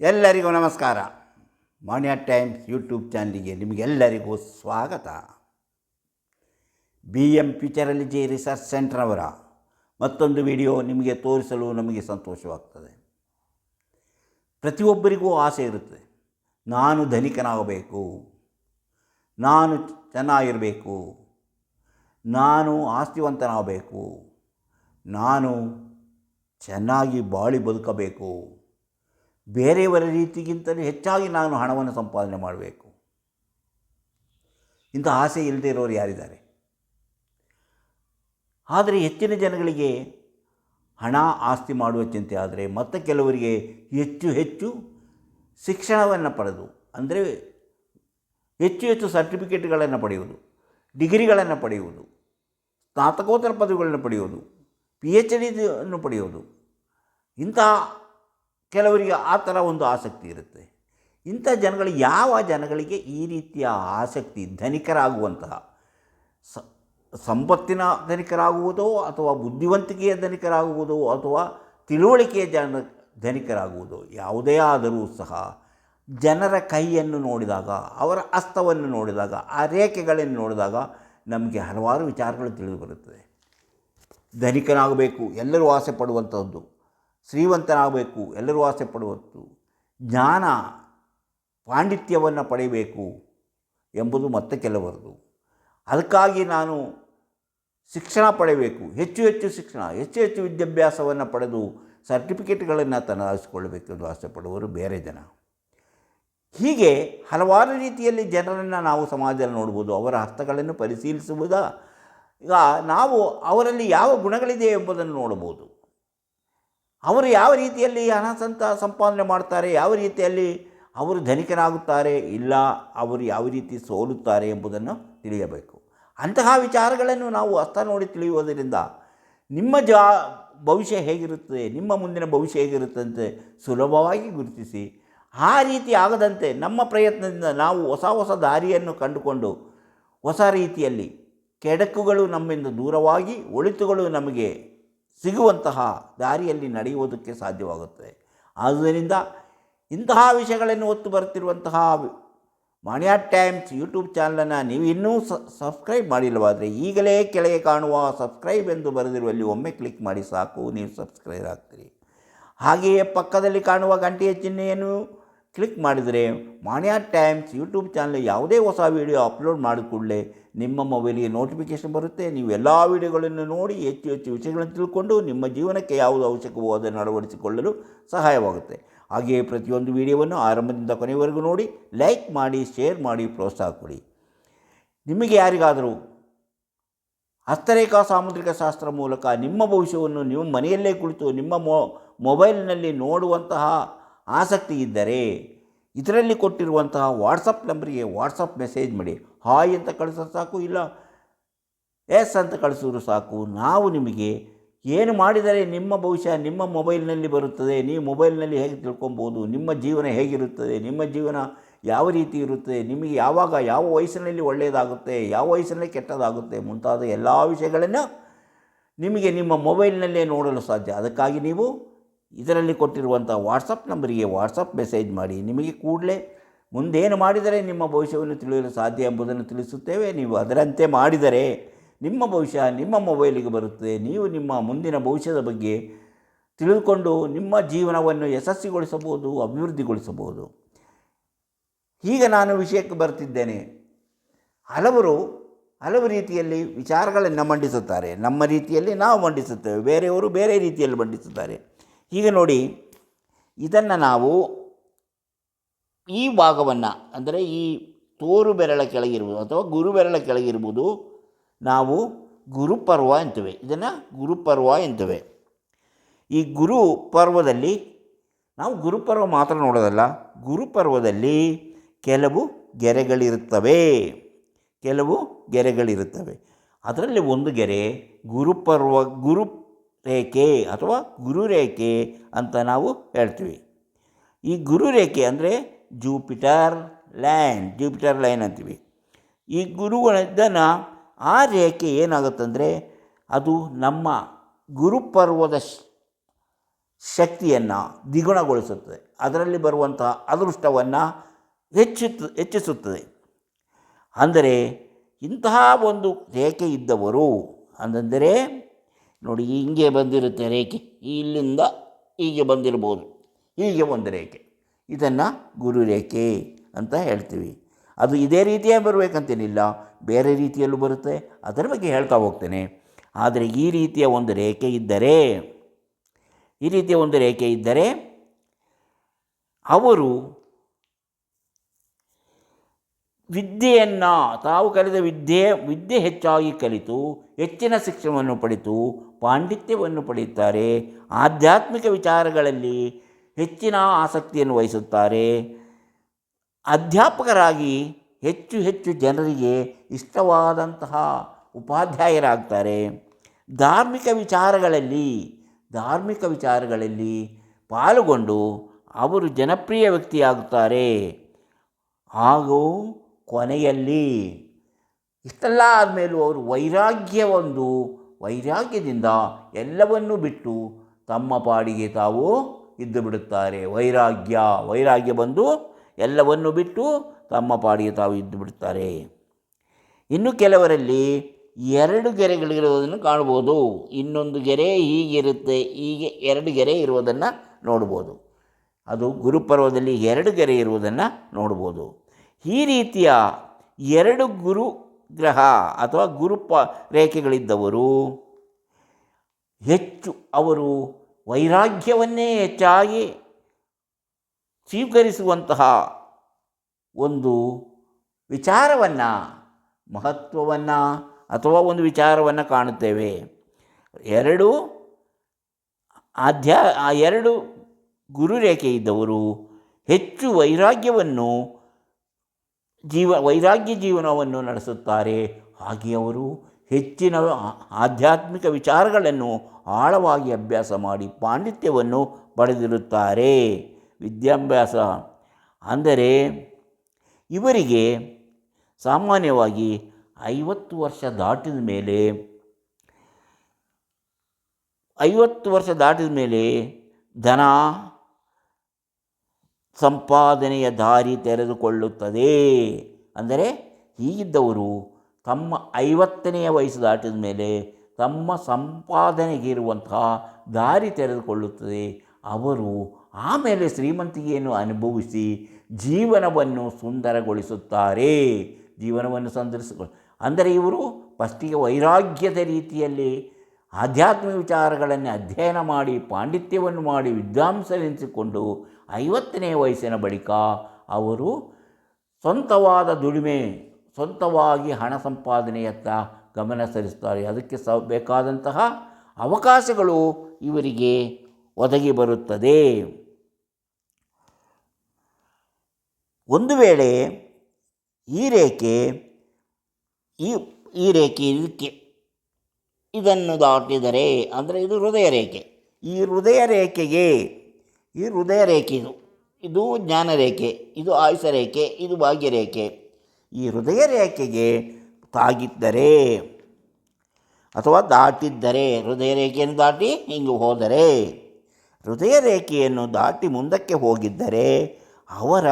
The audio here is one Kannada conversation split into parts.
ಎಲ್ಲರಿಗೂ ನಮಸ್ಕಾರ. ಮಾನ್ಯ ಟೈಮ್ಸ್ ಯೂಟ್ಯೂಬ್ ಚಾನಲಿಗೆ ನಿಮಗೆಲ್ಲರಿಗೂ ಸ್ವಾಗತ. ಬಿ ಎಂ ಪಿಚರಲಿಜಿ ರಿಸರ್ಚ್ ಸೆಂಟರ್ ಅವರ ಮತ್ತೊಂದು ವಿಡಿಯೋ ನಿಮಗೆ ತೋರಿಸಲು ನಮಗೆ ಸಂತೋಷವಾಗ್ತದೆ. ಪ್ರತಿಯೊಬ್ಬರಿಗೂ ಆಸೆ ಇರುತ್ತೆ. ನಾನು ಧನಿಕನಾಗಬೇಕು. ನಾನು ಚೆನ್ನಾಗಿರಬೇಕು. ನಾನು ಆಸ್ತಿವಂತನಾಗಬೇಕು. ನಾನು ಚೆನ್ನಾಗಿ ಬಾಳಿ ಬದುಕಬೇಕು. ಬೇರೆಯವರ ರೀತಿಗಿಂತಲೂ ಹೆಚ್ಚಾಗಿ ನಾನು ಹಣವನ್ನು ಸಂಪಾದನೆ ಮಾಡಬೇಕು. ಇಂಥ ಆಸೆ ಇಲ್ಲದೆ ಇರೋರು ಯಾರಿದ್ದಾರೆ? ಆದರೆ ಹೆಚ್ಚಿನ ಜನಗಳಿಗೆ ಹಣ ಆಸ್ತಿ ಮಾಡುವ ಚಿಂತೆ ಆದರೆ ಮತ್ತು ಕೆಲವರಿಗೆ ಹೆಚ್ಚು ಹೆಚ್ಚು ಶಿಕ್ಷಣವನ್ನು ಪಡೆದು, ಅಂದರೆ ಹೆಚ್ಚು ಹೆಚ್ಚು ಸರ್ಟಿಫಿಕೇಟ್ಗಳನ್ನು ಪಡೆಯುವುದು, ಡಿಗ್ರಿಗಳನ್ನು ಪಡೆಯುವುದು, ಸ್ನಾತಕೋತ್ತರ ಪದವಿಗಳನ್ನು ಪಡೆಯುವುದು ಪಿ ಎಚ್ ಡಿಯನ್ನು ಪಡೆಯುವುದು ಇಂಥ ಕೆಲವರಿಗೆ ಆ ಥರ ಒಂದು ಆಸಕ್ತಿ ಇರುತ್ತೆ. ಇಂಥ ಜನಗಳು ಯಾವ ಜನಗಳಿಗೆ ಈ ರೀತಿಯ ಆಸಕ್ತಿ ಧನಿಕರಾಗುವಂತಹ ಸಂಪತ್ತಿನ ಧನಿಕರಾಗುವುದೋ ಅಥವಾ ಬುದ್ಧಿವಂತಿಕೆಯ ಧನಿಕರಾಗುವುದೋ ಅಥವಾ ತಿಳುವಳಿಕೆಯ ಜನ ಧನಿಕರಾಗುವುದೋ ಯಾವುದೇ ಆದರೂ ಸಹ ಜನರ ಕೈಯನ್ನು ನೋಡಿದಾಗ, ಅವರ ಅಸ್ತವನ್ನು ನೋಡಿದಾಗ, ಆ ರೇಖೆಗಳನ್ನು ನೋಡಿದಾಗ ನಮಗೆ ಹಲವಾರು ವಿಚಾರಗಳು ತಿಳಿದು ಬರುತ್ತದೆ. ಧನಿಕನಾಗಬೇಕು, ಎಲ್ಲರೂ ಆಸೆ ಪಡುವಂಥದ್ದು ಶ್ರೀಮಂತನಾಗಬೇಕು ಎಲ್ಲರೂ ಆಸೆ ಪಡುವತ್ತು ಜ್ಞಾನ ಪಾಂಡಿತ್ಯವನ್ನು ಪಡೆಯಬೇಕು ಎಂಬುದು ಮತ್ತೆ ಕೆಲವರದು. ಅದಕ್ಕಾಗಿ ನಾನು ಶಿಕ್ಷಣ ಪಡೆಯಬೇಕು, ಹೆಚ್ಚು ಹೆಚ್ಚು ಶಿಕ್ಷಣ, ಹೆಚ್ಚು ಹೆಚ್ಚು ವಿದ್ಯಾಭ್ಯಾಸವನ್ನು ಪಡೆದು ಸರ್ಟಿಫಿಕೇಟ್ಗಳನ್ನು ತನ್ನದಾಗಿಸಿಕೊಳ್ಳಬೇಕೆಂದು ಆಸೆ ಪಡುವವರು ಬೇರೆ ಜನ. ಹೀಗೆ ಹಲವಾರು ರೀತಿಯಲ್ಲಿ ಜನರನ್ನು ನಾವು ಸಮಾಜದಲ್ಲಿ ನೋಡ್ಬೋದು, ಅವರ ಹಸ್ತಗಳನ್ನು ಪರಿಶೀಲಿಸುವುದ, ಈಗ ನಾವು ಅವರಲ್ಲಿ ಯಾವ ಗುಣಗಳಿದೆ ಎಂಬುದನ್ನು ನೋಡಬಹುದು. ಅವರು ಯಾವ ರೀತಿಯಲ್ಲಿ ಹಣ ಸಂಪಾದನೆ ಮಾಡ್ತಾರೆ, ಯಾವ ರೀತಿಯಲ್ಲಿ ಅವರು ಧನಿಕನಾಗುತ್ತಾರೆ, ಇಲ್ಲ ಅವರು ಯಾವ ರೀತಿ ಸೋಲುತ್ತಾರೆ ಎಂಬುದನ್ನು ತಿಳಿಯಬೇಕು. ಅಂತಹ ವಿಚಾರಗಳನ್ನು ನಾವು ಅಸ್ತ ನೋಡಿ ತಿಳಿಯುವುದರಿಂದ ನಿಮ್ಮ ಜಾ ಭವಿಷ್ಯ ಹೇಗಿರುತ್ತದೆ, ನಿಮ್ಮ ಮುಂದಿನ ಭವಿಷ್ಯ ಹೇಗಿರುತ್ತಂತೆ ಸುಲಭವಾಗಿ ಗುರುತಿಸಿ, ಆ ರೀತಿ ಆಗದಂತೆ ನಮ್ಮ ಪ್ರಯತ್ನದಿಂದ ನಾವು ಹೊಸ ಹೊಸ ದಾರಿಯನ್ನು ಕಂಡುಕೊಂಡು ಹೊಸ ರೀತಿಯಲ್ಲಿ ಕೆಡಕುಗಳು ನಮ್ಮಿಂದ ದೂರವಾಗಿ, ಒಳಿತುಗಳು ನಮಗೆ ಸಿಗುವಂತಹ ದಾರಿಯಲ್ಲಿ ನಡೆಯುವುದಕ್ಕೆ ಸಾಧ್ಯವಾಗುತ್ತದೆ ಆದ್ದರಿಂದ ಇಂತಹ ವಿಷಯಗಳನ್ನು ಒತ್ತು ಬರುತ್ತಿರುವಂತಹ ಮಾಣಿಯಾ ಟೈಮ್ಸ್ ಯೂಟ್ಯೂಬ್ ಚಾನಲನ್ನು ನೀವು ಇನ್ನೂ ಸಬ್ಸ್ಕ್ರೈಬ್ ಮಾಡಿಲ್ಲವಾದರೆ ಈಗಲೇ ಕೆಳಗೆ ಕಾಣುವ ಸಬ್ಸ್ಕ್ರೈಬ್ ಎಂದು ಬರೆದಿರುವಲ್ಲಿ ಒಮ್ಮೆ ಕ್ಲಿಕ್ ಮಾಡಿ ಸಾಕು, ನೀವು ಸಬ್ಸ್ಕ್ರೈಬ್ ಆಗ್ತೀರಿ. ಹಾಗೆಯೇ ಪಕ್ಕದಲ್ಲಿ ಕಾಣುವ ಗಂಟೆಯ ಚಿಹ್ನೆಯನ್ನು ಕ್ಲಿಕ್ ಮಾಡಿದರೆ ಮಾಣಿಯಾ ಟೈಮ್ಸ್ ಯೂಟ್ಯೂಬ್ ಚಾನಲ್ ಯಾವುದೇ ಹೊಸ ವೀಡಿಯೋ ಅಪ್ಲೋಡ್ ಮಾಡಿದ ಕೂಡಲೇ ನಿಮ್ಮ ಮೊಬೈಲಿಗೆ ನೋಟಿಫಿಕೇಷನ್ ಬರುತ್ತೆ. ನೀವು ಎಲ್ಲ ವೀಡಿಯೋಗಳನ್ನು ನೋಡಿ ಹೆಚ್ಚು ಹೆಚ್ಚು ವಿಷಯಗಳನ್ನು ತಿಳ್ಕೊಂಡು ನಿಮ್ಮ ಜೀವನಕ್ಕೆ ಯಾವುದು ಅವಶ್ಯಕವೋ ಅದನ್ನು ಅಳವಡಿಸಿಕೊಳ್ಳಲು ಸಹಾಯವಾಗುತ್ತೆ. ಹಾಗೆಯೇ ಪ್ರತಿಯೊಂದು ವಿಡಿಯೋವನ್ನು ಆರಂಭದಿಂದ ಕೊನೆಯವರೆಗೂ ನೋಡಿ, ಲೈಕ್ ಮಾಡಿ, ಶೇರ್ ಮಾಡಿ, ಪ್ರೋತ್ಸಾಹ ಕೊಡಿ. ನಿಮಗೆ ಯಾರಿಗಾದರೂ ಹಸ್ತರೇಖಾ ಸಾಮುದ್ರಿಕ ಶಾಸ್ತ್ರ ಮೂಲಕ ನಿಮ್ಮ ಭವಿಷ್ಯವನ್ನು ನೀವು ಮನೆಯಲ್ಲೇ ಕುಳಿತು ನಿಮ್ಮ ಮೊಬೈಲ್ನಲ್ಲಿ ನೋಡುವಂತಹ ಆಸಕ್ತಿ ಇದ್ದರೆ ಇದರಲ್ಲಿ ಕೊಟ್ಟಿರುವಂತಹ ವಾಟ್ಸಪ್ ನಂಬರಿಗೆ ವಾಟ್ಸಪ್ ಮೆಸೇಜ್ ಮಾಡಿ ಹಾಯ್ ಅಂತ ಕಳಿಸೋದು ಸಾಕು ಇಲ್ಲ ಎಸ್ ಅಂತ ಕಳಿಸಿದ್ರು ಸಾಕು. ನಾವು ನಿಮಗೆ ಏನು ಮಾಡಿದರೆ ನಿಮ್ಮ ಭವಿಷ್ಯ ನಿಮ್ಮ ಮೊಬೈಲ್ನಲ್ಲಿ ಬರುತ್ತದೆ. ನೀವು ಮೊಬೈಲ್ನಲ್ಲಿ ಹೇಗೆ ತಿಳ್ಕೊಬೋದು? ನಿಮ್ಮ ಜೀವನ ಹೇಗಿರುತ್ತದೆ? ನಿಮ್ಮ ಜೀವನ ಯಾವ ರೀತಿ ಇರುತ್ತದೆ? ನಿಮಗೆ ಯಾವಾಗ, ಯಾವ ವಯಸ್ಸಿನಲ್ಲಿ ಒಳ್ಳೆಯದಾಗುತ್ತೆ? ಯಾವ ವಯಸ್ಸಿನಲ್ಲಿ ಕೆಟ್ಟದಾಗುತ್ತೆ? ಮುಂತಾದ ಎಲ್ಲ ವಿಷಯಗಳನ್ನು ನಿಮಗೆ ನಿಮ್ಮ ಮೊಬೈಲ್ನಲ್ಲೇ ನೋಡಲು ಸಾಧ್ಯ. ಅದಕ್ಕಾಗಿ ನೀವು ಇದರಲ್ಲಿ ಕೊಟ್ಟಿರುವಂಥ ವಾಟ್ಸಪ್ ನಂಬರಿಗೆ ವಾಟ್ಸಪ್ ಮೆಸೇಜ್ ಮಾಡಿ. ನಿಮಗೆ ಕೂಡಲೇ ಮುಂದೇನು ಮಾಡಿದರೆ ನಿಮ್ಮ ಭವಿಷ್ಯವನ್ನು ತಿಳಿಯಲು ಸಾಧ್ಯ ಎಂಬುದನ್ನು ತಿಳಿಸುತ್ತೇವೆ. ನೀವು ಅದರಂತೆ ಮಾಡಿದರೆ ನಿಮ್ಮ ಭವಿಷ್ಯ ನಿಮ್ಮ ಮೊಬೈಲಿಗೆ ಬರುತ್ತದೆ. ನೀವು ನಿಮ್ಮ ಮುಂದಿನ ಭವಿಷ್ಯದ ಬಗ್ಗೆ ತಿಳಿದುಕೊಂಡು ನಿಮ್ಮ ಜೀವನವನ್ನು ಯಶಸ್ವಿಗೊಳಿಸಬಹುದು, ಅಭಿವೃದ್ಧಿಗೊಳಿಸಬಹುದು. ಈಗ ನಾನು ವಿಷಯಕ್ಕೆ ಬರ್ತಿದ್ದೇನೆ. ಹಲವರು ಹಲವು ರೀತಿಯಲ್ಲಿ ವಿಚಾರಗಳನ್ನು ಮಂಡಿಸುತ್ತಾರೆ. ನಮ್ಮ ರೀತಿಯಲ್ಲಿ ನಾವು ಮಂಡಿಸುತ್ತೇವೆ. ಬೇರೆಯವರು ಬೇರೆ ರೀತಿಯಲ್ಲಿ ಮಂಡಿಸುತ್ತಾರೆ. ಈಗ ನೋಡಿ, ಇದನ್ನು ನಾವು ಈ ಭಾಗವನ್ನು, ಅಂದರೆ ಈ ತೋರು ಬೆರಳ ಕೆಳಗಿರ್ಬೋದು ಅಥವಾ ಗುರು ಬೆರಳ ಕೆಳಗಿರ್ಬೋದು, ನಾವು ಗುರುಪರ್ವ ಅಂತೇವೆ ಇದನ್ನು ಗುರುಪರ್ವ ಅಂತೇವೆ ಈ ಗುರು ಪರ್ವದಲ್ಲಿ, ನಾವು ಗುರುಪರ್ವ ಮಾತ್ರ ನೋಡೋದಲ್ಲ, ಗುರುಪರ್ವದಲ್ಲಿ ಕೆಲವು ಗೆರೆಗಳಿರುತ್ತವೆ. ಕೆಲವು ಗೆರೆಗಳಿರುತ್ತವೆ. ಅದರಲ್ಲಿ ಒಂದು ಗೆರೆ ಗುರುಪರ್ವ, ಗುರು ರೇಖೆ ಅಥವಾ ಗುರುರೇಖೆ ಅಂತ ನಾವು ಹೇಳ್ತೀವಿ. ಈ ಗುರುರೇಖೆ ಅಂದರೆ ಜೂಪಿಟರ್ ಲೈನ್ ಜೂಪಿಟರ್ ಲೈನ್ ಅಂತೀವಿ. ಈ ಗುರುಗಳಿದ್ದನ ಆ ರೇಖೆ ಏನಾಗುತ್ತಂದರೆ ಅದು ನಮ್ಮ ಗುರುಪರ್ವದ ಶಕ್ತಿಯನ್ನು ದ್ವಿಗುಣಗೊಳಿಸುತ್ತದೆ. ಅದರಲ್ಲಿ ಬರುವಂತಹ ಅದೃಷ್ಟವನ್ನು ಹೆಚ್ಚು ಹೆಚ್ಚಿಸುತ್ತದೆ. ಅಂದರೆ ಇಂತಹ ಒಂದು ರೇಖೆ ಇದ್ದವರು ಅಂದರೆ ನೋಡಿ, ಹಿಂಗೆ ಬಂದಿರುತ್ತೆ ರೇಖೆ. ಇಲ್ಲಿಂದ ಹೀಗೆ ಬಂದಿರ್ಬೋದು. ಹೀಗೆ ಒಂದು ರೇಖೆ. ಇದನ್ನು ಗುರು ರೇಖೆ ಅಂತ ಹೇಳ್ತೀವಿ. ಅದು ಇದೇ ರೀತಿಯೇ ಬರಬೇಕಂತೇನಿಲ್ಲ. ಬೇರೆ ರೀತಿಯಲ್ಲೂ ಬರುತ್ತೆ. ಅದರ ಬಗ್ಗೆ ಹೇಳ್ತಾ ಹೋಗ್ತೇನೆ. ಆದರೆ ಈ ರೀತಿಯ ಒಂದು ರೇಖೆ ಇದ್ದರೆ, ಈ ರೀತಿಯ ಒಂದು ರೇಖೆ ಇದ್ದರೆ, ಅವರು ವಿದ್ಯೆಯನ್ನು, ತಾವು ಕಲಿತ ವಿದ್ಯೆ ವಿದ್ಯೆ ಹೆಚ್ಚಾಗಿ ಕಲಿತು, ಹೆಚ್ಚಿನ ಶಿಕ್ಷಣವನ್ನು ಪಡೆದು, ಪಾಂಡಿತ್ಯವನ್ನು ಪಡೆಯುತ್ತಾರೆ, ಆಧ್ಯಾತ್ಮಿಕ ವಿಚಾರಗಳಲ್ಲಿ ಹೆಚ್ಚಿನ ಆಸಕ್ತಿಯನ್ನು ವಹಿಸುತ್ತಾರೆ. ಅಧ್ಯಾಪಕರಾಗಿ ಹೆಚ್ಚು ಹೆಚ್ಚು ಜನರಿಗೆ ಇಷ್ಟವಾದಂತಹ ಉಪಾಧ್ಯಾಯರಾಗ್ತಾರೆ. ಧಾರ್ಮಿಕ ವಿಚಾರಗಳಲ್ಲಿ ಧಾರ್ಮಿಕ ವಿಚಾರಗಳಲ್ಲಿ ಪಾಲ್ಗೊಂಡು ಅವರು ಜನಪ್ರಿಯ ವ್ಯಕ್ತಿಯಾಗುತ್ತಾರೆ. ಹಾಗೂ ಕೊನೆಯಲ್ಲಿ ಇಷ್ಟೆಲ್ಲ ಆದಮೇಲೂ ಅವರು ವೈರಾಗ್ಯ ಒಂದು ವೈರಾಗ್ಯದಿಂದ ಎಲ್ಲವನ್ನೂ ಬಿಟ್ಟು ತಮ್ಮ ಪಾಡಿಗೆ ತಾವು ಇದ್ದು ಬಿಡುತ್ತಾರೆ. ವೈರಾಗ್ಯ ವೈರಾಗ್ಯ ಬಂದು ಎಲ್ಲವನ್ನು ಬಿಟ್ಟು ತಮ್ಮ ಪಾಡಿಗೆ ತಾವು ಇದ್ದು ಬಿಡುತ್ತಾರೆ. ಇನ್ನು ಕೆಲವರಲ್ಲಿ ಎರಡು ಗೆರೆಗಳಿರುವುದನ್ನು ಕಾಣ್ಬೋದು ಇನ್ನೊಂದು ಗೆರೆ ಹೀಗಿರುತ್ತೆ, ಹೀಗೆ ಎರಡು ಗೆರೆ ಇರುವುದನ್ನು ನೋಡ್ಬೋದು ಅದು ಗುರುಪರ್ವದಲ್ಲಿ ಎರಡು ಗೆರೆ ಇರುವುದನ್ನು ನೋಡ್ಬೋದು ಈ ರೀತಿಯ ಎರಡು ಗುರು ಗ್ರಹ ಅಥವಾ ಗುರುಪ ರೇಖೆಗಳಿದ್ದವರು, ಹೆಚ್ಚು ಅವರು ವೈರಾಗ್ಯವನ್ನೇ ಹೆಚ್ಚಾಗಿ ಸ್ವೀಕರಿಸುವಂತಹ ಒಂದು ವಿಚಾರವನ್ನು, ಮಹತ್ವವನ್ನು ಅಥವಾ ಒಂದು ವಿಚಾರವನ್ನು ಕಾಣುತ್ತೇವೆ. ಎರಡು ಆಧ್ಯ ಆ ಎರಡು ಗುರುರೇಖೆ ಇದ್ದವರು ಹೆಚ್ಚು ವೈರಾಗ್ಯವನ್ನು ಜೀವ ವೈರಾಗ್ಯ ಜೀವನವನ್ನು ನಡೆಸುತ್ತಾರೆ. ಹಾಗೆ ಅವರು ಹೆಚ್ಚಿನ ಆಧ್ಯಾತ್ಮಿಕ ವಿಚಾರಗಳನ್ನು ಆಳವಾಗಿ ಅಭ್ಯಾಸ ಮಾಡಿ ಪಾಂಡಿತ್ಯವನ್ನು ಪಡೆದಿರುತ್ತಾರೆ. ವಿದ್ಯಾಭ್ಯಾಸ ಅಂದರೆ ಇವರಿಗೆ ಸಾಮಾನ್ಯವಾಗಿ ಐವತ್ತು ವರ್ಷ ದಾಟಿದ ಮೇಲೆ, ಐವತ್ತು ವರ್ಷ ದಾಟಿದ ಮೇಲೆ ಧನ ಸಂಪಾದನೆಯ ದಾರಿ ತೆರೆದುಕೊಳ್ಳುತ್ತದೆ. ಅಂದರೆ ಹೀಗಿದ್ದವರು ತಮ್ಮ ಐವತ್ತನೆಯ ವಯಸ್ಸು ದಾಟಿದ ಮೇಲೆ ತಮ್ಮ ಸಂಪಾದನೆಗಿರುವಂತಹ ದಾರಿ ತೆರೆದುಕೊಳ್ಳುತ್ತದೆ. ಅವರು ಆಮೇಲೆ ಶ್ರೀಮಂತಿಕೆಯನ್ನು ಅನುಭವಿಸಿ ಜೀವನವನ್ನು ಸುಂದರಗೊಳಿಸುತ್ತಾರೆ. ಜೀವನವನ್ನು ಸುಂದರಿಸಿಕೊಳ್ಳ ಅಂದರೆ ಇವರು ಫಸ್ಟಿಗೆ ವೈರಾಗ್ಯದ ರೀತಿಯಲ್ಲಿ ಆಧ್ಯಾತ್ಮಿಕ ವಿಚಾರಗಳನ್ನು ಅಧ್ಯಯನ ಮಾಡಿ, ಪಾಂಡಿತ್ಯವನ್ನು ಮಾಡಿ, ವಿದ್ವಾಂಸರೆನಿಸಿಕೊಂಡು ಐವತ್ತನೇ ವಯಸ್ಸಿನ ಬಳಿಕ ಅವರು ಸ್ವಂತವಾದ ದುಡಿಮೆ, ಸ್ವಂತವಾಗಿ ಹಣ ಸಂಪಾದನೆಯತ್ತ ಗಮನ ಸರಿಸ್ತಾರೆ. ಅದಕ್ಕೆ ಸ, ಬೇಕಾದಂತಹ ಅವಕಾಶಗಳು ಇವರಿಗೆ ಒದಗಿ ಬರುತ್ತದೆ. ಒಂದು ವೇಳೆ ಈ ರೇಖೆ, ಈ ಈ ರೇಖೆ ಇದಕ್ಕೆ, ಇದನ್ನು ದಾಟಿದರೆ, ಅಂದರೆ ಇದು ಹೃದಯ ರೇಖೆ. ಈ ಹೃದಯ ರೇಖೆಗೆ ಈ ಹೃದಯ ರೇಖೆ ಇದು. ಇದು ಜ್ಞಾನ ರೇಖೆ ಇದು ಆಯುಷ ರೇಖೆ ಇದು ಭಾಗ್ಯ ರೇಖೆ ಈ ಹೃದಯ ರೇಖೆಗೆ ತಾಗಿದ್ದರೆ ಅಥವಾ ದಾಟಿದ್ದರೆ ಹೃದಯ ರೇಖೆಯನ್ನು ದಾಟಿ ಹಿಂಗೆ ಹೋದರೆ ಹೃದಯ ರೇಖೆಯನ್ನು ದಾಟಿ ಮುಂದಕ್ಕೆ ಹೋಗಿದ್ದರೆ ಅವರ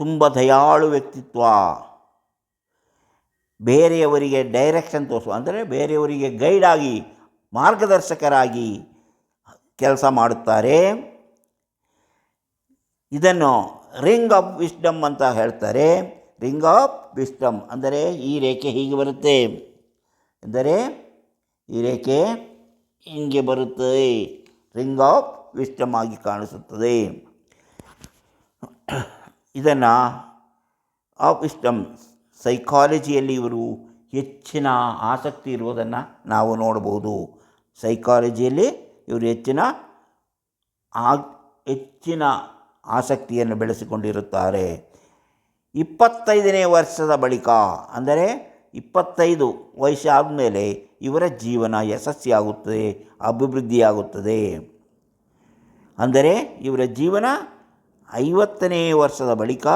ತುಂಬ ದಯಾಳು ವ್ಯಕ್ತಿತ್ವ, ಬೇರೆಯವರಿಗೆ ಡೈರೆಕ್ಷನ್ ತೋರಿಸುವ, ಅಂದರೆ ಬೇರೆಯವರಿಗೆ ಗೈಡಾಗಿ ಮಾರ್ಗದರ್ಶಕರಾಗಿ ಕೆಲಸ ಮಾಡುತ್ತಾರೆ. ಇದನ್ನು ರಿಂಗ್ ಆಫ್ ವಿಸ್ಡಮ್ ಅಂತ ಹೇಳ್ತಾರೆ. ರಿಂಗ್ ಆಫ್ ವಿಸ್ಡಮ್ ಅಂದರೆ ಈ ರೇಖೆ ಹೀಗೆ ಬರುತ್ತೆ. ಎಂದರೆ ಈ ರೇಖೆ ಹೀಗೆ ಬರುತ್ತೆ. ರಿಂಗ್ ಆಫ್ ವಿಸ್ಡಮ್ ಆಗಿ ಕಾಣಿಸುತ್ತದೆ. ಇದನ್ನು ಆಫ್ ವಿಸ್ಡಮ್ ಸೈಕಾಲಜಿಯಲ್ಲಿ ಇವರು ಹೆಚ್ಚಿನ ಆಸಕ್ತಿ ಇರುವುದನ್ನು ನಾವು ನೋಡಬಹುದು ಸೈಕಾಲಜಿಯಲ್ಲಿ ಇವರು ಹೆಚ್ಚಿನ ಆ ಹೆಚ್ಚಿನ ಆಸಕ್ತಿಯನ್ನು ಬೆಳೆಸಿಕೊಂಡಿರುತ್ತಾರೆ. ಇಪ್ಪತ್ತೈದನೇ ವರ್ಷದ ಬಳಿಕ, ಅಂದರೆ ಇಪ್ಪತ್ತೈದು ವಯಸ್ಸಾದ ಮೇಲೆ ಇವರ ಜೀವನ ಯಶಸ್ವಿಯಾಗುತ್ತದೆ, ಅಭಿವೃದ್ಧಿಯಾಗುತ್ತದೆ. ಅಂದರೆ ಇವರ ಜೀವನ ಐವತ್ತನೇ ವರ್ಷದ ಬಳಿಕ,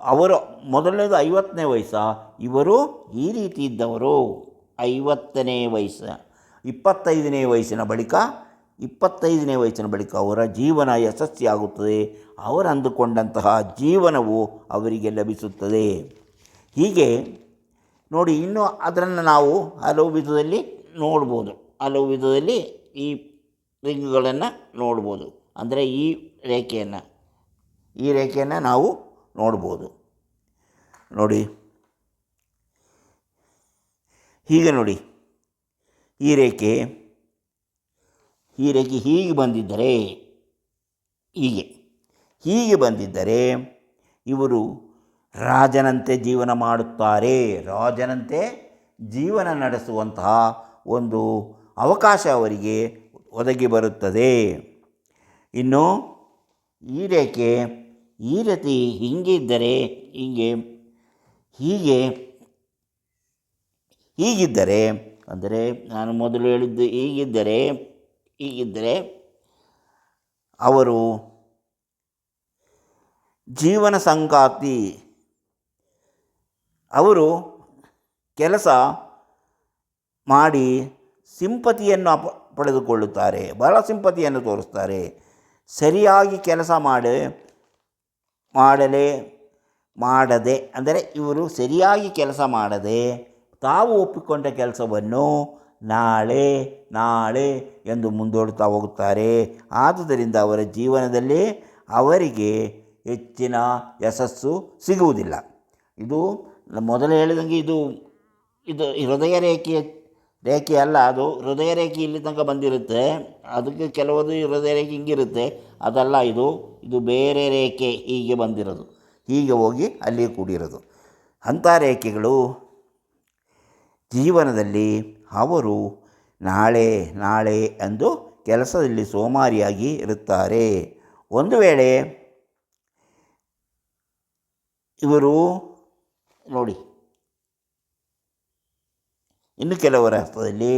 ಅವರು ಮೊದಲನೇದು ಐವತ್ತನೇ ವಯಸ್ಸ, ಇವರು ಈ ರೀತಿ ಇದ್ದವರು. ಐವತ್ತನೇ ವಯಸ್ಸು. ಇಪ್ಪತ್ತೈದನೇ ವಯಸ್ಸಿನ ಬಳಿಕ, ಇಪ್ಪತ್ತೈದನೇ ವಯಸ್ಸಿನ ಬಳಿಕ ಅವರ ಜೀವನ ಯಶಸ್ವಿಯಾಗುತ್ತದೆ. ಅವರು ಅಂದುಕೊಂಡಂತಹ ಜೀವನವು ಅವರಿಗೆ ಲಭಿಸುತ್ತದೆ. ಹೀಗೆ ನೋಡಿ, ಇನ್ನೂ ಅದನ್ನು ನಾವು ಹಲವು ವಿಧದಲ್ಲಿ ನೋಡ್ಬೋದು. ಹಲವು ವಿಧದಲ್ಲಿ ಈ ರಿಂಗ್ಗಳನ್ನು ನೋಡ್ಬೋದು. ಅಂದರೆ ಈ ರೇಖೆಯನ್ನು ಈ ರೇಖೆಯನ್ನು ನಾವು ನೋಡ್ಬೋದು. ನೋಡಿ, ಹೀಗೆ ನೋಡಿ. ಈ ರೇಖೆ ಈ ರೇಖೆ ಹೀಗೆ ಬಂದಿದ್ದರೆ, ಹೀಗೆ ಹೀಗೆ ಬಂದಿದ್ದರೆ ಇವರು ರಾಜನಂತೆ ಜೀವನ ಮಾಡುತ್ತಾರೆ. ರಾಜನಂತೆ ಜೀವನ ನಡೆಸುವಂತಹ ಒಂದು ಅವಕಾಶ ಅವರಿಗೆ ಒದಗಿ ಬರುತ್ತದೆ. ಇನ್ನು ಈ ರೇಖೆ ಈ ರೀತಿ ಹಿಂಗೆ ಇದ್ದರೆ ಹೀಗೆ ಹೀಗೆ, ಹೀಗಿದ್ದರೆ ಅಂದರೆ ನಾನು ಮೊದಲು ಹೇಳಿದ್ದು ಈಗಿದ್ದರೆ ಈಗಿದ್ದರೆ ಅವರು ಜೀವನ ಸಂಗಾತಿ, ಅವರು ಕೆಲಸ ಮಾಡಿ ಸಿಂಪತಿಯನ್ನು ಅಪ, ಪಡೆದುಕೊಳ್ಳುತ್ತಾರೆ, ಬಹಳ ಸಿಂಪತಿಯನ್ನು ತೋರಿಸ್ತಾರೆ. ಸರಿಯಾಗಿ ಕೆಲಸ ಮಾಡಿ, ಮಾಡಲೇ, ಮಾಡದೆ, ಅಂದರೆ ಇವರು ಸರಿಯಾಗಿ ಕೆಲಸ ಮಾಡದೆ ತಾವು ಒಪ್ಪಿಕೊಂಡ ಕೆಲಸವನ್ನು ನಾಳೆ ನಾಳೆ ಎಂದು ಮುಂದೂಡುತ್ತಾ ಹೋಗುತ್ತಾರೆ. ಆದುದರಿಂದ ಅವರ ಜೀವನದಲ್ಲಿ ಅವರಿಗೆ ಹೆಚ್ಚಿನ ಯಶಸ್ಸು ಸಿಗುವುದಿಲ್ಲ. ಇದು ಮೊದಲು ಹೇಳಿದಂಗೆ ಇದು ಇದು ಹೃದಯ ರೇಖೆಯ, ರೇಖೆ ಅಲ್ಲ, ಅದು ಹೃದಯ ರೇಖೆ ಇಲ್ಲಿ ತನಕ ಬಂದಿರುತ್ತೆ. ಅದಕ್ಕೆ ಕೆಲವೊಂದು ಹೃದಯ ರೇಖೆ ಹಿಂಗಿರುತ್ತೆ. ಅದಲ್ಲ ಇದು ಇದು ಬೇರೆ ರೇಖೆ ಹೀಗೆ ಬಂದಿರೋದು. ಹೀಗೆ ಹೋಗಿ ಅಲ್ಲಿ ಕೂಡಿರೋದು. ಅಂಥ ರೇಖೆಗಳು ಜೀವನದಲ್ಲಿ ಅವರು ನಾಳೆ ನಾಳೆ ಎಂದು ಕೆಲಸದಲ್ಲಿ ಸೋಮಾರಿಯಾಗಿ ಇರುತ್ತಾರೆ. ಒಂದು ವೇಳೆ ಇವರು, ನೋಡಿ, ಇನ್ನು ಕೆಲವರ ಹಸ್ತದಲ್ಲಿ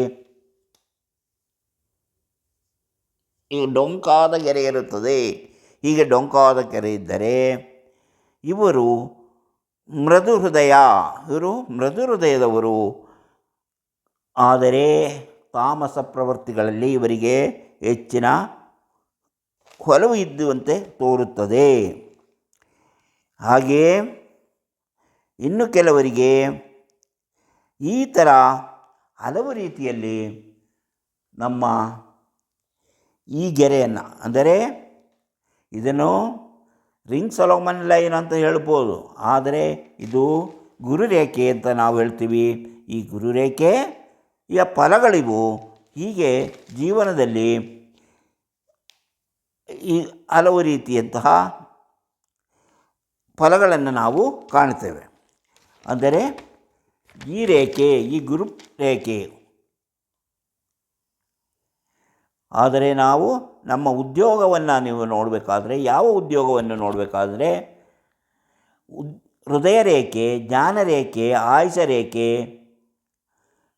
ಈ ಡೊಂಕಾದ ಕೆರೆ ಇರುತ್ತದೆ. ಹೀಗೆ ಡೊಂಕಾದ ಕೆರೆ ಇದ್ದರೆ ಇವರು ಮೃದು ಹೃದಯ, ಇವರು ಮೃದು ಹೃದಯದವರು. ಆದರೆ ತಾಮಸ ಪ್ರವೃತ್ತಿಗಳಲ್ಲಿ ಇವರಿಗೆ ಹೆಚ್ಚಿನ ಒಲವು ಇದ್ದುವಂತೆ ತೋರುತ್ತದೆ. ಹಾಗೆಯೇ ಇನ್ನು ಕೆಲವರಿಗೆ ಈ ಥರ ಹಲವು ರೀತಿಯಲ್ಲಿ ನಮ್ಮ ಈ ಗೆರೆಯನ್ನು, ಅಂದರೆ ಇದನ್ನು ರಿಂಗ್ ಸೊಲೋಮನ್ ಲೈನ್ ಅಂತ ಹೇಳ್ಬೋದು. ಆದರೆ ಇದು ಗುರುರೇಖೆ ಅಂತ ನಾವು ಹೇಳ್ತೀವಿ. ಈ ಗುರುರೇಖೆಯ ಫಲಗಳಿವು ಹೀಗೆ ಜೀವನದಲ್ಲಿ ಈ ಹಲವು ರೀತಿಯಂತಹ ಫಲಗಳನ್ನು ನಾವು ಕಾಣ್ತೇವೆ ಅಂದರೆ ಈ ರೇಖೆ, ಈ ಗುರು ರೇಖೆ. ಆದರೆ ನಾವು ನಮ್ಮ ಉದ್ಯೋಗವನ್ನು ನೀವು ನೋಡಬೇಕಾದ್ರೆ, ಯಾವ ಉದ್ಯೋಗವನ್ನು ನೋಡಬೇಕಾದ್ರೆ, ಉದ್ ಹೃದಯ ರೇಖೆ, ಜ್ಞಾನ ರೇಖೆ, ಆಯುಷ ರೇಖೆ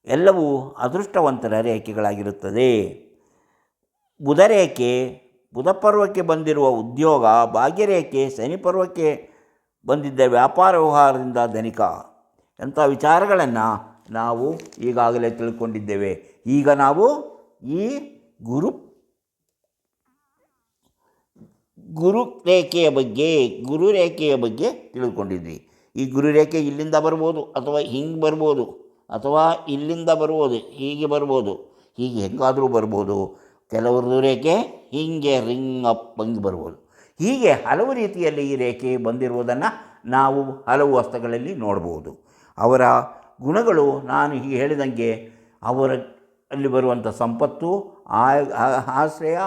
ಎಲ್ಲವೂ ಅದೃಷ್ಟವಂತರ ರೇಖೆಗಳಾಗಿರುತ್ತದೆ. ಬುಧರೇಖೆ ಬುಧಪರ್ವಕ್ಕೆ ಬುಧ ಪರ್ವಕ್ಕೆ ಬಂದಿರುವ ಉದ್ಯೋಗ, ಭಾಗ್ಯರೇಖೆ ಶನಿಪರ್ವಕ್ಕೆ ಬಂದಿದ್ದ ವ್ಯಾಪಾರ ವ್ಯವಹಾರದಿಂದ ಧನಿಕ. ಎಂಥ ವಿಚಾರಗಳನ್ನು ನಾವು ಈಗಾಗಲೇ ತಿಳ್ಕೊಂಡಿದ್ದೇವೆ. ಈಗ ನಾವು ಈ ಗುರು ಗುರು ರೇಖೆಯ ಬಗ್ಗೆ, ಗುರು ರೇಖೆಯ ಬಗ್ಗೆ ತಿಳಿದುಕೊಂಡಿದ್ವಿ ಈ ಗುರು ರೇಖೆ ಇಲ್ಲಿಂದ ಬರ್ಬೋದು ಅಥವಾ ಹಿಂಗೆ ಬರ್ಬೋದು? ಅಥವಾ ಇಲ್ಲಿಂದ ಬರ್ಬೋದು, ಹೀಗೆ ಬರ್ಬೋದು, ಹೀಗೆ ಹೆಂಗಾದರೂ ಬರ್ಬೋದು ಕೆಲವ್ರದ್ದು ರೇಖೆ ಹೀಗೆ ರಿಂಗ್ ಅಪ್ ಹಂಗೆ ಬರ್ಬೋದು. ಹೀಗೆ ಹಲವು ರೀತಿಯಲ್ಲಿ ಈ ರೇಖೆ ಬಂದಿರುವುದನ್ನು ನಾವು ಹಲವು ವಸ್ತುಗಳಲ್ಲಿ ನೋಡ್ಬೋದು. ಅವರ ಗುಣಗಳು, ನಾನು ಹೀಗೆ ಹೇಳಿದಂಗೆ ಅವರ ಅಲ್ಲಿ ಬರುವಂಥ ಸಂಪತ್ತು ಆಶ್ರಯ,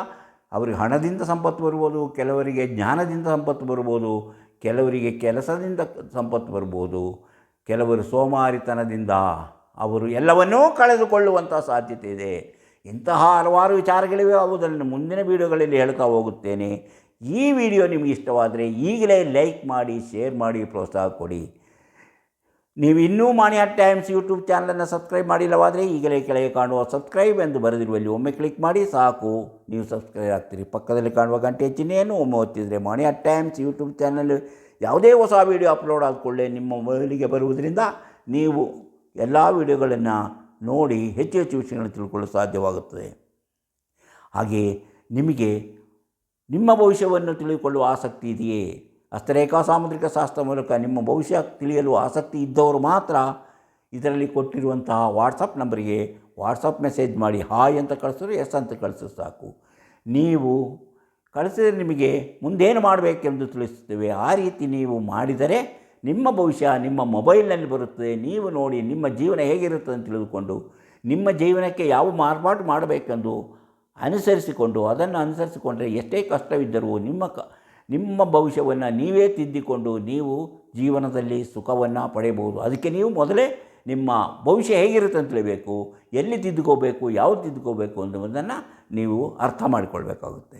ಅವರಿಗೆ ಹಣದಿಂದ ಸಂಪತ್ತು ಬರ್ಬೋದು, ಕೆಲವರಿಗೆ ಜ್ಞಾನದಿಂದ ಸಂಪತ್ತು ಬರ್ಬೋದು, ಕೆಲವರಿಗೆ ಕೆಲಸದಿಂದ ಸಂಪತ್ತು ಬರ್ಬೋದು ಕೆಲವರು ಸೋಮಾರಿತನದಿಂದ ಅವರು ಎಲ್ಲವನ್ನೂ ಕಳೆದುಕೊಳ್ಳುವಂಥ ಸಾಧ್ಯತೆ ಇದೆ. ಇಂತಹ ಹಲವಾರು ವಿಚಾರಗಳಿವೆ. ಅವುದನ್ನು ಮುಂದಿನ ವೀಡಿಯೋಗಳಲ್ಲಿ ಹೇಳ್ತಾ ಹೋಗುತ್ತೇನೆ. ಈ ವಿಡಿಯೋ ನಿಮಗೆ ಇಷ್ಟವಾದರೆ ಈಗಲೇ ಲೈಕ್ ಮಾಡಿ, ಶೇರ್ ಮಾಡಿ, ಪ್ರೋತ್ಸಾಹ ಕೊಡಿ. ನೀವು ಇನ್ನೂ ಮಾಣಿಯ ಟೈಮ್ಸ್ ಯೂಟ್ಯೂಬ್ ಚಾನಲನ್ನು ಸಬ್ಸ್ಕ್ರೈಬ್ ಮಾಡಿಲ್ಲವಾದರೆ ಈಗಲೇ ಕೆಳಗೆ ಕಾಣುವ ಸಬ್ಸ್ಕ್ರೈಬ್ ಎಂದು ಬರೆದಿರುವಲ್ಲಿ ಒಮ್ಮೆ ಕ್ಲಿಕ್ ಮಾಡಿ, ಸಾಕು. ನೀವು ಸಬ್ಸ್ಕ್ರೈಬ್ ಆಗ್ತೀರಿ. ಪಕ್ಕದಲ್ಲಿ ಕಾಣುವ ಗಂಟೆ ಚಿಹ್ನೆಯನ್ನು ಒಮ್ಮೆ ಒತ್ತಿದರೆ ಮಾಣಿಯ ಟೈಮ್ಸ್ ಯೂಟ್ಯೂಬ್ ಚಾನಲ್ ಯಾವುದೇ ಹೊಸ ವೀಡಿಯೋ ಅಪ್ಲೋಡ್ ಆದಕೊಳ್ಳೆ ನಿಮ್ಮ ಮೊಬೈಲಿಗೆ ಬರುವುದರಿಂದ ನೀವು ಎಲ್ಲ ವೀಡಿಯೋಗಳನ್ನು ನೋಡಿ ಹೆಚ್ಚು ಹೆಚ್ಚು ವಿಷಯಗಳನ್ನು ತಿಳ್ಕೊಳ್ಳಲು ಸಾಧ್ಯವಾಗುತ್ತದೆ. ಹಾಗೆಯೇ ನಿಮಗೆ ನಿಮ್ಮ ಭವಿಷ್ಯವನ್ನು ತಿಳಿದುಕೊಳ್ಳುವ ಆಸಕ್ತಿ ಇದೆಯೇ? ಹಸ್ತರೇಖಾ ಸಾಮುದ್ರಿಕ ಶಾಸ್ತ್ರ ಮೂಲಕ ನಿಮ್ಮ ಭವಿಷ್ಯ ತಿಳಿಯಲು ಆಸಕ್ತಿ ಇದ್ದವರು ಮಾತ್ರ ಇದರಲ್ಲಿ ಕೊಟ್ಟಿರುವಂತಹ ವಾಟ್ಸಪ್ ನಂಬರಿಗೆ ವಾಟ್ಸಪ್ ಮೆಸೇಜ್ ಮಾಡಿ ಹಾಯ್ ಅಂತ ಕಳಿಸಿದ್ರೆ ಎಸ್ ಅಂತ ಕಳಿಸಿದ್ರೆ ಸಾಕು. ನೀವು ಕಳಿಸಿದರೆ ನಿಮಗೆ ಮುಂದೇನು ಮಾಡಬೇಕೆಂದು ತಿಳಿಸುತ್ತೇವೆ. ಆ ರೀತಿ ನೀವು ಮಾಡಿದರೆ ನಿಮ್ಮ ಭವಿಷ್ಯ ನಿಮ್ಮ ಮೊಬೈಲ್ನಲ್ಲಿ ಬರುತ್ತದೆ. ನೀವು ನೋಡಿ ನಿಮ್ಮ ಜೀವನ ಹೇಗಿರುತ್ತದೆ ಅಂತ ತಿಳಿದುಕೊಂಡು ನಿಮ್ಮ ಜೀವನಕ್ಕೆ ಯಾವ ಮಾರ್ಪಾಟು ಮಾಡಬೇಕೆಂದು ಅನುಸರಿಸಿಕೊಂಡು, ಅದನ್ನು ಅನುಸರಿಸಿಕೊಂಡರೆ ಎಷ್ಟೇ ಕಷ್ಟವಿದ್ದರೂ ನಿಮ್ಮ ಕ, ನಿಮ್ಮ ಭವಿಷ್ಯವನ್ನು ನೀವೇ ತಿದ್ದಿಕೊಂಡು ನೀವು ಜೀವನದಲ್ಲಿ ಸುಖವನ್ನು ಪಡೆಯಬಹುದು. ಅದಕ್ಕೆ ನೀವು ಮೊದಲೇ ನಿಮ್ಮ ಭವಿಷ್ಯ ಹೇಗಿರುತ್ತೆ ಅಂತ ತಿಳಿಬೇಕು. ಎಲ್ಲಿ ತಿದ್ದುಕೋಬೇಕು, ಯಾವ್ದು ತಿದ್ದುಕೋಬೇಕು ಅನ್ನುವುದನ್ನು ನೀವು ಅರ್ಥ ಮಾಡಿಕೊಳ್ಬೇಕಾಗುತ್ತೆ.